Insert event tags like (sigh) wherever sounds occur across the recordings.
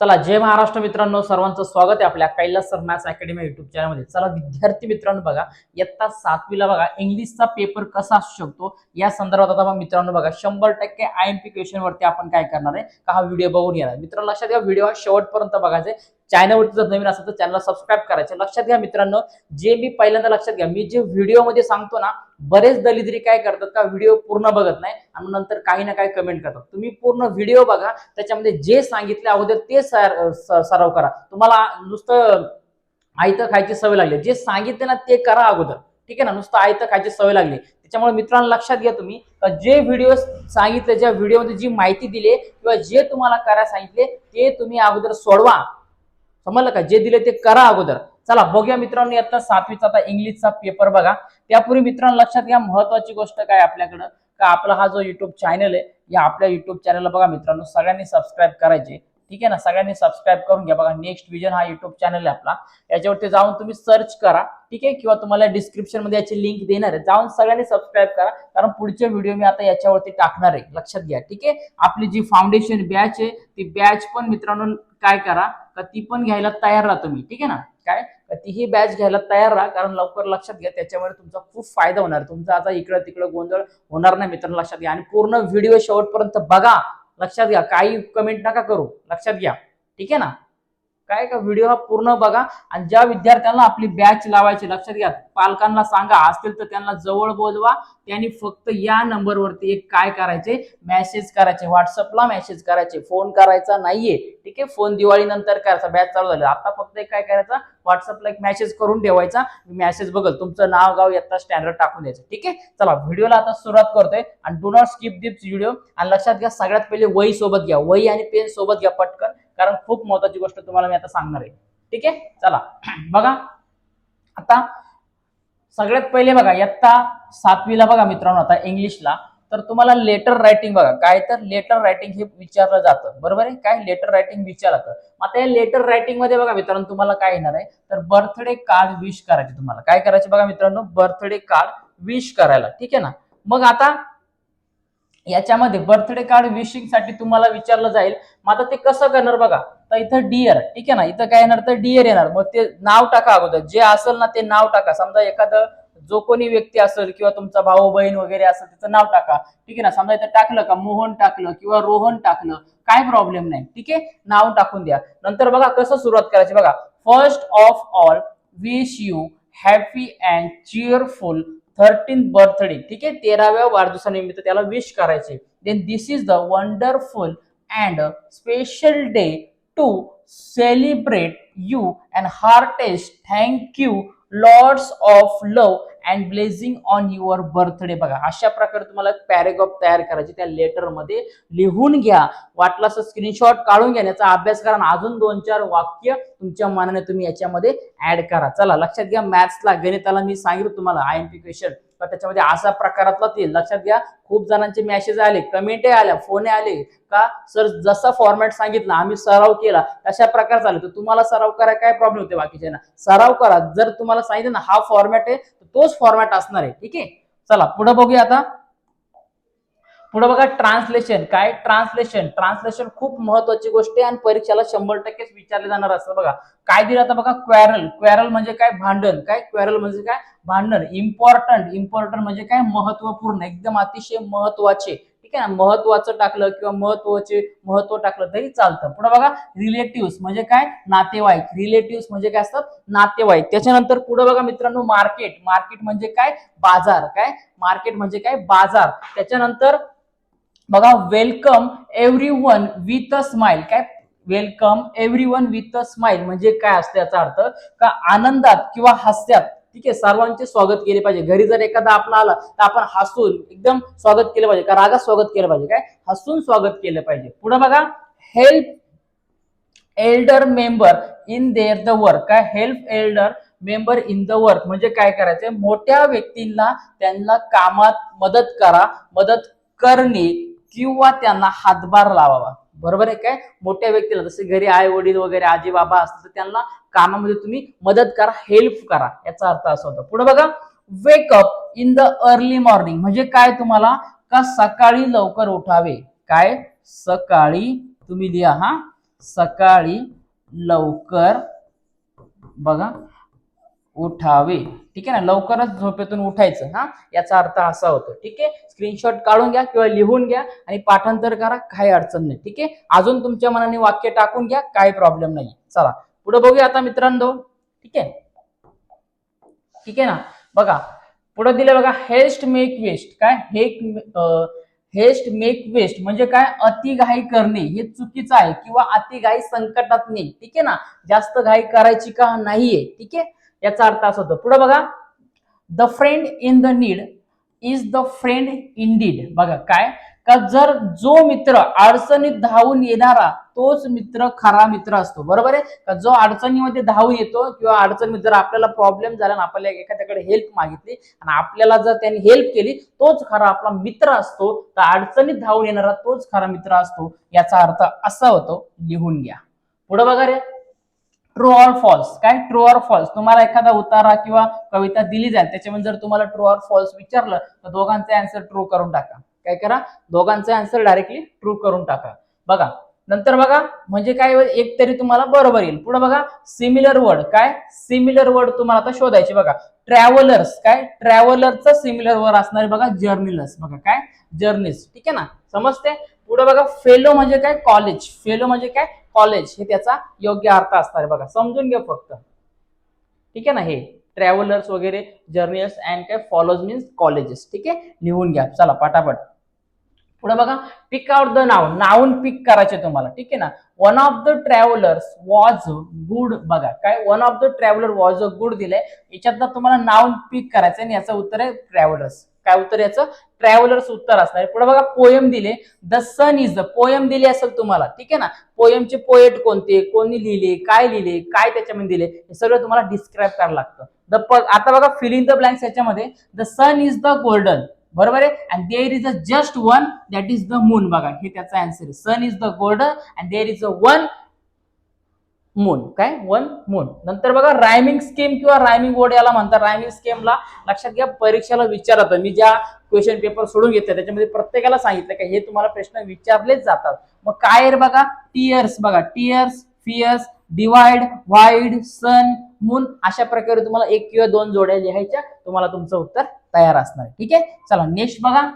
चला जय महाराष्ट्र मित्रांनो सर्वांचं स्वागत आहे आपल्या Kailas sir maths academy YouTube चॅनलमध्ये चला विद्यार्थी मित्रांनो बघा इयत्ता सातवीला बघा इंग्लिशचा पेपर कसा असू शकतो या संदर्भात आता मित्रांनो बघा शंभर टक्के आय एम पी क्वेश्चनवरती आपण काय करणार आहे का हा व्हिडिओ बघून येणार मित्रांनो लक्षात घ्या व्हिडिओ शेवटपर्यंत बघायचे चॅनलवरती जर नवीन असेल तर चॅनलला सबस्क्राईब करायचे. लक्षात घ्या मित्रांनो जे मी पहिल्यांदा लक्षात घ्या मी जे व्हिडिओमध्ये सांगतो ना बरेच दलिद्री काय करतात का व्हिडिओ पूर्ण बघत नाही आणि नंतर काही ना काही कमेंट करतात. तुम्ही पूर्ण व्हिडिओ बघा त्याच्यामध्ये जे सांगितले अगोदर ते सर- सराव करा. तुम्हाला नुसतं आयतं खायची सवय लागली. जे सांगितले ना ते करा अगोदर. ठीक आहे ना? नुसतं आयतं खायची सवय लागली. त्याच्यामुळे मित्रांनो लक्षात घ्या तुम्ही जे व्हिडिओ सांगितले ज्या व्हिडिओमध्ये जी माहिती दिली किंवा जे तुम्हाला करायला सांगितले ते तुम्ही अगोदर सोडवा. समजलं का? जे दिले ते करा अगोदर. चला बघूया मित्रांनो आता सातवीचा आता इंग्लिशचा पेपर बघा. त्यापूर्वी मित्रांनो लक्षात घ्या महत्वाची गोष्ट काय आपल्याकडं? का आपला हा जो युट्यूब चॅनल आहे या आपल्या युट्यूब चॅनलला बघा मित्रांनो सगळ्यांनी सबस्क्राईब करायचे. ठीक आहे ना? सगळ्यांनी सबस्क्राईब करून घ्या. बघा नेक्स्ट विजन हा युट्यूब चॅनल आहे आपला. याच्यावरती जाऊन तुम्ही सर्च करा. ठीक आहे? किंवा तुम्हाला डिस्क्रिप्शनमध्ये याची लिंक देणार आहे. जाऊन सगळ्यांनी सबस्क्राईब करा. कारण पुढचे व्हिडिओ मी आता याच्यावरती टाकणार आहे. लक्षात घ्या. ठीक आहे? आपली जी फाउंडेशन बॅच आहे ती बॅच पण मित्रांनो काय करा? का ती पण घ्यायला तयार राहा तुम्ही ठीक आहे ना? काय? तीही बॅच घ्यायला तयार राहा कारण लवकर लक्षात घ्या त्याच्यामुळे तुमचा खूप फायदा होणार. तुमचा आता इकडं तिकडं गोंधळ होणार नाही मित्रांनो लक्षात घ्या. आणि पूर्ण व्हिडिओ शेवटपर्यंत बघा. लक्षात घ्या. काही कमेंट नका करू. लक्षात घ्या. ठीक आहे ना? काय का व्हिडिओ हा पूर्ण बघा. आणि ज्या विद्यार्थ्यांना आपली बॅच लावायची लक्षात घ्या पालकांना सांगा असतील तर त्यांना जवळ बोलवा. त्यांनी फक्त या नंबरवरती एक काय करायचे? मेसेज करायचे. व्हॉट्सअपला मेसेज करायचे. फोन करायचा नाहीये. ठीक आहे? फोन दिवाळी नंतर करायचा. बॅच चालू झाली. आता फक्त एक काय करायचा? व्हॉट्सअपला एक मेसेज करून ठेवायचा. मेसेज बघल. तुमचं नाव गाव येता स्टँडर्ड टाकून द्यायचं. ठीक आहे? चला व्हिडिओला आता सुरुवात करतोय. आणि do not skip this video आणि लक्षात घ्या सगळ्यात पहिले वही सोबत घ्या. वही आणि पेन सोबत घ्या पटकन. कारण खूप महत्वाची गोष्ट तुम्हाला मी आता सांगणार आहे. ठीक आहे? चला. (clears throat) बघा. आता सगळ्यात पहिले बघा इयत्ता सातवीला बघा मित्रांनो आता इंग्लिशला. तर तुम्हाला लेटर रायटिंग बघा. काय तर लेटर रायटिंग हे विचारलं जातं. बरोबर आहे? काय? लेटर रायटिंग विचारलं आता या लेटर रायटिंगमध्ये बघा मित्रांनो तुम्हाला काय येणार आहे? तर बर्थडे कार्ड विश करायचे तुम्हाला. काय करायचे बघा मित्रांनो? बर्थडे कार्ड विश करायला. ठीक आहे ना? मग आता याच्यामध्ये बर्थडे कार्ड विशिंगसाठी तुम्हाला विचारलं जाईल. मग आता ते कसं करणार बघा. तर इथं डिअर ठीक आहे ना? इथं काय येणार? तर डिअर येणार. मग ते नाव टाका अगोदर. जे असेल ना ते नाव टाका. समजा एखादं जो कोणी व्यक्ती असेल किंवा तुमचा भाऊ बहीण वगैरे असेल त्याचं नाव टाका. ठीक आहे ना? समजा इथं टाकलं का? मोहन टाकलं किंवा रोहन टाकलं काय प्रॉब्लेम नाही. ठीक आहे? नाव टाकून द्या. नंतर बघा कसं सुरुवात करायची. बघा first of all wish you happy and cheerful thirteen birthday ठीक आहे? तेराव्या वाढदिवसानिमित्त त्याला विश करायचे. Then this is the wonderful and special day to celebrate you and heartiest thank you loads of love and blessing on your birthday बघा अशा प्रकारे तुम्हाला पॅरेग्राफ तयार करायचे त्या लेटरमध्ये लिहून घ्या. वाटलं असं स्क्रीनशॉट काढून घ्या. याचा अभ्यास करा आणि अजून दोन चार वाक्य तुमच्या मनाने तुम्ही याच्यामध्ये ऍड करा. चला लक्षात घ्या. मॅथ्सला गणिताला मी सांगितलं तुम्हाला. आय एम पी क्वेश्चन त्याच्यामध्ये असा प्रकारातला ते लक्षात घ्या. खूप जणांचे मेसेज आले कमेंट आल्या फोन आले. का? सर जसा फॉर्मॅट सांगितला आम्ही सराव केला तशा प्रकार चालू तर तुम्हाला सराव करायला काय प्रॉब्लेम होते बाकीच्यांना? सराव करा. जर तुम्हाला सांगितलं ना हा फॉर्मॅट आहे तोच फॉर्मॅट असणार आहे. ठीक आहे? चला पुढे बघूया आता. पुढे बघा ट्रान्सलेशन काय ट्रान्सलेशन ट्रान्सलेशन खूप महत्वाची गोष्ट आहे आणि परीक्षेला शंभर टक्केच विचारले जाणार असतं बघा. काय दिलं आता बघा? क्वॅरल क्वॅरल म्हणजे काय? भांडण. काय? क्वॅरल म्हणजे काय? भांडण. इम्पॉर्टंट इम्पॉर्टंट म्हणजे काय? महत्त्वपूर्ण एकदम अतिशय महत्त्वाचे ठीक आहे ना? महत्वाचं टाकलं किंवा महत्त्वाचे महत्त्व टाकलं तरी चालतं. पुढे बघा. रिलेटिव्ह म्हणजे काय? नातेवाईक. रिलेटिव्ह म्हणजे काय असतात? नातेवाईक. त्याच्यानंतर पुढे बघा मित्रांनो मार्केट मार्केट म्हणजे काय? बाजार. काय? मार्केट म्हणजे काय? बाजार. त्याच्यानंतर बघा welcome everyone with a smile काय? Welcome everyone with a smile म्हणजे काय असते याचा अर्थ? का आनंदात किंवा हास्यात. ठीक आहे सर्वांचे स्वागत केले पाहिजे. घरी जर एखादा आपला आला तर आपण हसून एकदम स्वागत केलं पाहिजे. का रागात स्वागत केलं पाहिजे? काय? हसून स्वागत केलं पाहिजे. पुढे बघा help elder member in their the work काय? Help elder member in the work म्हणजे काय करायचंय? मोठ्या व्यक्तींना त्यांना कामात मदत करा मदत करणे किंवा त्यांना हातभार लावावा. बरोबर आहे काय? मोठ्या व्यक्तीला जसे घरी आई वडील वगैरे आजी बाबा असतात तर त्यांना कामामध्ये तुम्ही मदत करा हेल्प करा याचा अर्थ असा होता. पुढे बघा wake up in the early morning म्हणजे काय तुम्हाला? का सकाळी लवकर उठावे? काय? सकाळी तुम्ही लिहा हा. सकाळी लवकर बघा. उठावे. ठीक आहे ना? लवकरच झोपेतून उठायचं हा? याचा अर्थ असा होतो. ठीक आहे? स्क्रीनशॉट काढून घ्या किंवा लिहून घ्या आणि पाठांतर करा काही अडचण नाही. ठीक आहे? अजून तुमच्या मनाने वाक्य टाकून घ्या काही प्रॉब्लेम नाही चला पुढे बघूया आता मित्रांनो. ठीक आहे? ठीक आहे ना? बघा पुढे दिले बघा हेस्ट मेक वेस्ट काय? हेक हेस्ट मेक वेस्ट म्हणजे काय? अतिघाई करणे. हे चुकीचं आहे किंवा अतिघाई संकटात नाही ठीक आहे ना? जास्त घाई करायची का नाहीये. ठीक आहे? याचा अर्थ असा होतो. पुढे बघा. The friend in the need is the friend in deed बघा काय? का जर जो मित्र अडचणीत धावून येणारा तोच मित्र खरा मित्र असतो. बरोबर आहे? का जो अडचणीमध्ये धावून येतो किंवा अडचणीत जर आपल्याला प्रॉब्लेम झाला आणि आपल्याला एखाद्याकडे हेल्प मागितली आणि आपल्याला जर त्यांनी हेल्प केली तोच खरा आपला मित्र असतो. तर अडचणीत धावून येणारा तोच खरा मित्र असतो. याचा अर्थ असा होतो. लिहून घ्या. पुढे बघा रे. ट्रू ऑर फॉल्स काय ट्रू ऑर फॉल्स तुम्हाला एखादा उतारा किंवा कविता दिली जाईल त्याच्यामध्ये जर तुम्हाला ट्रू ऑर फॉल्स विचारलं तर दोघांचे आन्सर ट्रू करून टाका. काय करा? दोघांचे आन्सर डायरेक्टली ट्रू करून टाका. बघा नंतर बघा म्हणजे काय एक तरी तुम्हाला बरोबर येईल. पुढे बघा सिमिलर वर्ड काय? सिमिलर वर्ड तुम्हाला आता शोधायचे बघा. ट्रॅव्हलर्स काय? ट्रॅव्हलरचं सिमिलर वर्ड असणारे बघा जर्निलर्स बघा काय? जर्निस्ट ठीक आहे ना? समजते? पुढे बघा फेलो म्हणजे काय? कॉलेज फेलो म्हणजे काय? कॉलेज हे त्याचा योग्य अर्थ असणार आहे बघा. समजून घ्या फक्त. ठीक आहे ना हे? ट्रॅव्हलर्स वगैरे जर्नियर्स अँड काय? फॉलोज मीन्स कॉलेजेस ठीक आहे? लिहून घ्या. चला पटापट. पुढे बघा pick out the noun noun pick करायचे तुम्हाला ठीक आहे ना? One of the travellers was good बघा काय? One of the traveller was a good दिलंय. याच्यात तुम्हाला नाऊन पिक करायचं आणि याचं उत्तर आहे ट्रॅव्हलर्स काय उत्तर याचं? ट्रॅव्हलर्स उत्तर असणार पुढे बघा पोयम दिले. The sun is the poem दिली असेल तुम्हाला ठीक आहे ना? पोयमचे पोएट कोणते? कोणी लिहिले? काय लिहिले? काय त्याच्यामध्ये दिले? हे सगळं तुम्हाला डिस्क्राईब करायला लागतं. द आता बघा फिलिंग द ब्लँक्स याच्यामध्ये. The sun is the golden बरोबर आहे? And there is a just one that is the moon बघा हे त्याचा आन्सर आहे. Sun is the golden and there is a one moon काय? वन मून नंतर बघा रायमिंग स्कीम किंवा रायमिंग वर्ड याला म्हणतात. रायमिंग स्कीमला लक्षात घ्या परीक्षेला विचारत मी ज्या क्वेश्चन पेपर सोडून घेतले त्याच्यामध्ये प्रत्येकाला सांगितलं की हे तुम्हाला प्रश्न विचारलेच जातात. मग काय रे बघा? टीयर्स बघा. Tears fears divide wide sun moon अशा प्रकारे तुम्हाला एक किंवा दोन जोड्या लिहायच्या. तुम्हाला तुमचं उत्तर तयार असणार ठीक आहे? चला नेक्स्ट बघा.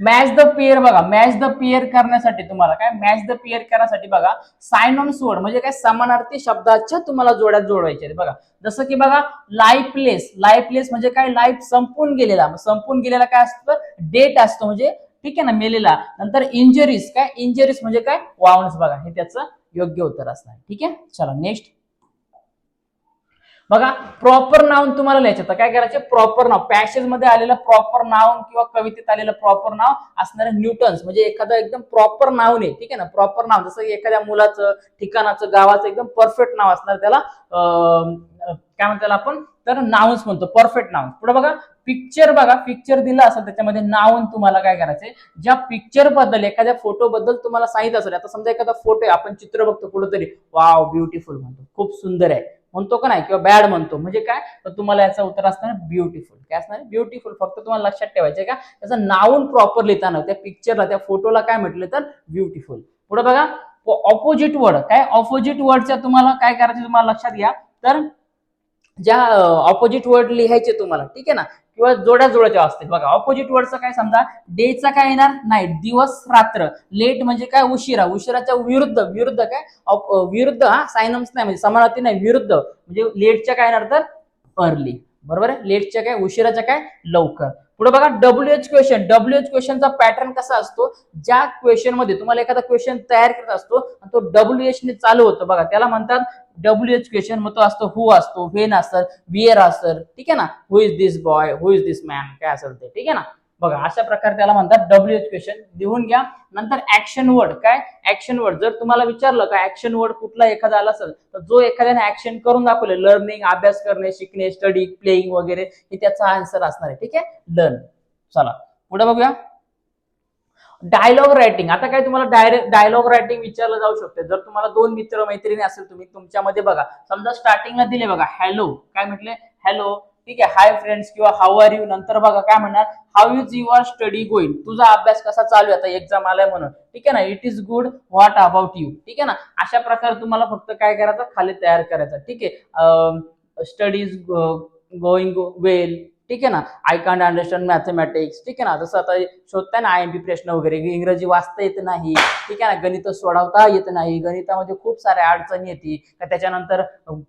मॅच द पेअर बघा. मॅच द पेअर करण्यासाठी तुम्हाला काय? मॅच द पेअर करण्यासाठी बघा साइन ऑन सोड म्हणजे काय? समानार्थी शब्दाच्या तुम्हाला जोड्यात जोडवायचे आहेत. बघा. जसं की बघा लाईफलेस प्लेस म्हणजे काय? लाईफ संपून गेलेला. संपून गेलेला काय असतं? डेट असतो म्हणजे ठीक आहे ना मेलेला. नंतर इंजरीज काय? इंजरीज म्हणजे काय? वाउंड्स बघा. हे त्याचं योग्य उत्तर असणार ठीक आहे? चला नेक्स्ट बघा प्रॉपर नाऊन तुम्हाला लिहायचं तर काय करायचे? प्रॉपर नाव पॅसेजमध्ये आलेलं प्रॉपर नाऊन किंवा कवितेत आलेलं प्रॉपर नाव असणारे न्यूटन्स म्हणजे एखादं एकदम प्रॉपर नाव आहे. ठीक आहे ना? प्रॉपर नाव जसं एखाद्या मुलाचं ठिकाणाचं गावाचं एकदम परफेक्ट नाव असणार. त्याला काय म्हणतात त्याला आपण? तर नाऊन्स म्हणतो. परफेक्ट नाऊन पुढे बघा. पिक्चर बघा. पिक्चर दिलं असेल त्याच्यामध्ये नाऊन तुम्हाला काय करायचंय? ज्या पिक्चरबद्दल एखाद्या फोटो बद्दल तुम्हाला सांगितलं असेल. आता समजा एखादा फोटो आहे. आपण चित्र बघतो कुठेतरी. वाव ब्युटिफुल म्हणतो. खूप सुंदर आहे. म्हणतो का नाही किंवा बॅड म्हणतो. म्हणजे काय? तर तुम्हाला याचं उत्तर असणार ब्युटिफुल काय असणार? ब्युटिफुल फक्त तुम्हाला लक्षात ठेवायचं का? त्याचं नावून प्रॉपर लिहिताना त्या पिक्चरला त्या फोटोला काय म्हटलं तर ब्युटिफुल पुढे बघा ऑपोजिट वर्ड काय? ऑपोजिट वर्डच्या तुम्हाला काय करायचं तुम्हाला लक्षात घ्या. तर ज्या ऑपोजिट वर्ड लिहायचे तुम्हाला ठीक आहे ना? किंवा जोड्या जोड्याच्या असतील. बघा ऑपोजिट वर्डचं काय समजा? डेचा काय येणार? नाही दिवस रात्र. लेट म्हणजे काय? उशिरा. उशिराच्या विरुद्ध. विरुद्ध काय? विरुद्ध हा? सायनम्स नाही म्हणजे समानार्थी नाही. विरुद्ध. म्हणजे लेटच्या काय येणार तर? अर्ली बरोबर आहे? लेटच्या काय? उशिराच्या काय? लवकर. पुढे बघा W H question W H क्वेश्चनचा pattern कसा असतो? ज्या क्वेश्चनमध्ये तुम्हाला एखादा क्वेश्चन तयार करत असतो आणि तो डब्ल्यू एच ने चालू होतो. बघा त्याला म्हणतात डब्ल्यू एच क्वेश्चन मग तो असतो हु असतो? व्हेन असतं? वियर असर ठीक आहे ना? Who is this boy who is this man काय असेल ते. ठीक आहे ना? बघा अशा प्रकारे त्याला म्हणतात डब्ल्यू एच क्वेश्चन लिहून घ्या. नंतर ऍक्शन वर्ड काय? ऍक्शन वर्ड जर तुम्हाला विचारलं का ऍक्शन वर्ड कुठला एखादा आला असेल तर जो एखाद्याने ऍक्शन करून दाखवले लर्निंग अभ्यास करणे शिकणे स्टडी प्लेइंग वगैरे हे त्याचा आन्सर असणार आहे. ठीक आहे? लर्न चला. पुढे बघूया. डायलॉग रायटिंग आता काय तुम्हाला डायरेक्ट डायलॉग रायटिंग विचारलं जाऊ शकते. जर तुम्हाला दोन मित्र मैत्रिणी असेल तुम्ही तुमच्यामध्ये बघा. समजा स्टार्टिंगला दिले बघा हॅलो काय म्हटले? हॅलो ठीक आहे. हाय फ्रेंड्स किंवा हाऊ आर यू नंतर बघा काय म्हणणार? How is your study going तुझा अभ्यास कसा चालू आहे? आता एक्झाम आलाय म्हणून. ठीक आहे ना? It is good what about you ठीक आहे ना? अशा प्रकारे तुम्हाला फक्त काय करायचं? खाली तयार करायचं. ठीक आहे. स्टडी इज गोईंग वेल ठीक आहे ना? आय कांट अंडरस्टँड मॅथमॅटिक्स ठीक आहे ना? जसं आता शोधताय ना आय एम पी प्रश्न वगैरे इंग्रजी वाचता येत नाही. ठीक आहे ना? गणित सोडवता येत नाही. गणितामध्ये खूप साऱ्या अडचणी येते. का त्याच्यानंतर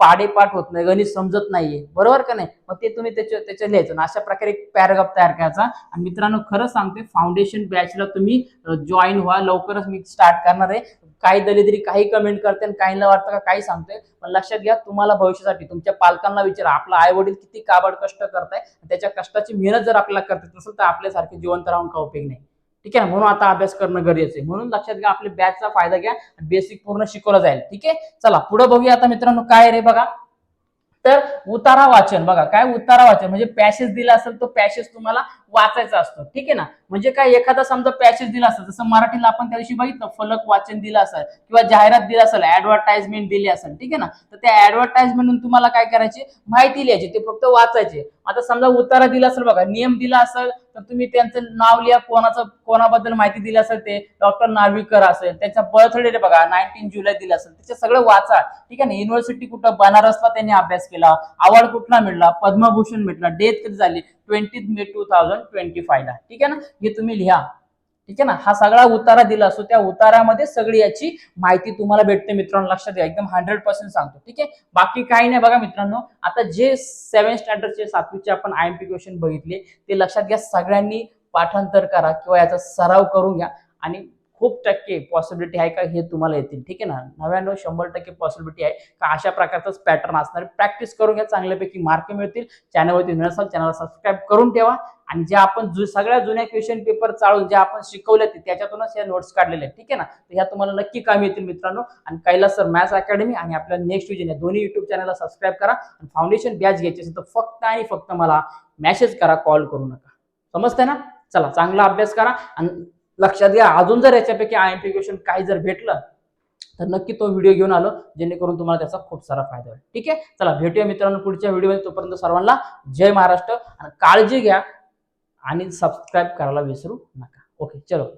पाडेपाठ होत नाही. गणित समजत नाहीये. बरोबर का नाही? मग ते तुम्ही त्याच्या त्याच्या लिहायचं. ना अशा प्रकारे एक पॅराग्राफ तयार करायचा. आणि मित्रांनो खरं सांगते फाउंडेशन बॅचला तुम्ही जॉईन व्हा. लवकरच मी स्टार्ट करणार आहे. काही दलिद्री काही कमेंट करते आणि काहींना वाटतं का काही सांगतोय. पण लक्षात घ्या तुम्हाला भविष्यासाठी तुमच्या पालकांना विचारा. आपला आई वडील किती काबड कष्ट करताय. त्याच्या कष्टाची मेहनत जर आपल्याला करत नसेल तर आपल्यासारखे जिवंत राहून का उपयोग नाही. ठीक आहे ना? म्हणून आता अभ्यास करणं गरजेचं आहे. म्हणून लक्षात घ्या आपल्या बॅचचा फायदा घ्या बेसिक पूर्ण शिकवलं जाईल. ठीक आहे? चला पुढे बघूया आता मित्रांनो काय रे बघा. तर उतारा वाचन बघा काय उतारा वाचन? म्हणजे पॅसेज दिला असेल तो पॅसेज तुम्हाला वाचायचा असतो. ठीक आहे ना? म्हणजे काय एखादा समजा पॅसेज दिला असेल जसं मराठीला आपण त्या दिवशी बघितलं फलक वाचन दिलं असेल किंवा जाहिरात दिला असेल ऍडव्हर्टाइजमेंट दिली असेल ठीक आहे ना? तर त्या ऍडव्हर्टाइजमेंट तुम्हाला काय करायची? माहिती लिहायची ते फक्त वाचायचे. आता समजा उतारा दिला असेल बघा नियम दिला असेल तर तुम्ही त्यांचं नाव लिहा कोणाचं कोणाबद्दल माहिती दिली असेल ते. डॉक्टर नार्विकर असेल त्यांचा बर्थडे बघा नाईन्टीन जुलै दिला असेल त्याचे सगळं वाचा. ठीक आहे ना? युनिव्हर्सिटी कुठं बनारसला त्यांनी अभ्यास केला अवॉर्ड कुठला मिळला पद्मभूषण मिळला डेथ कधी झाली twenty May two thousand twenty फायला ठीक आहे ना? हे तुम्ही लिहा. ठीक आहे ना? हा सगळा उतारा दिला असतो. त्या उतारामध्ये सगळी याची माहिती तुम्हाला भेटते मित्रांनो. लक्षात घ्या एकदम हंड्रेड पर्सेंट सांगतो. ठीक आहे? बाकी काही नाही बघा मित्रांनो. आता जे सेव्हन स्टँडर्डचे सातवीचे आपण आय एम पी क्वेश्चन बघितले ते लक्षात घ्या. सगळ्यांनी पाठांतर करा किंवा याचा सराव करून घ्या. आणि खूप टक्के पॉसिबिलिटी आहे का हे तुम्हाला येतील. ठीक आहे ना? नव्याण्णव शंभर टक्के पॉसिबिलिटी आहे का अशा प्रकारचाच पॅटर्न असणार. प्रॅक्टिस करून घ्या चांगल्यापैकी मार्क मिळतील. चॅनलवरती नसाल चॅनलला सबस्क्राईब करून ठेवा. आणि जे आपण जु सगळ्या जुन्या क्वेश्चन पेपर चाळून जे आपण शिकवले ते त्याच्यातूनच या नोट्स काढलेले आहेत. ठीक आहे ना? तर ह्या तुम्हाला नक्की कामी येतील मित्रांनो. आणि कैलास सर मॅथ्स अकॅडमी आणि आपल्या नेक्स्ट विजन या दोन्ही युट्यूब चॅनलला सबस्क्राईब करा. आणि फाउंडेशन बॅच घ्यायची असेल तर फक्त आणि फक्त मला मेसेज करा कॉल करू नका. समजतंय ना? चला चांगला अभ्यास करा. आणि लक्षात घ्या. अजून जर याच्यापैकी आय एम पी क्वेश्चन काही जर भेटलं तर नक्की तो व्हिडिओ घेऊन आलो जेणेकरून तुम्हाला त्याचा खूप सारा फायदा होईल. ठीक आहे? चला भेटूया मित्रांनो पुढच्या व्हिडिओमध्ये तोपर्यंत सर्वांना जय महाराष्ट्र. आणि काळजी घ्या आणि सबस्क्राईब करायला विसरू नका. ओके चलो.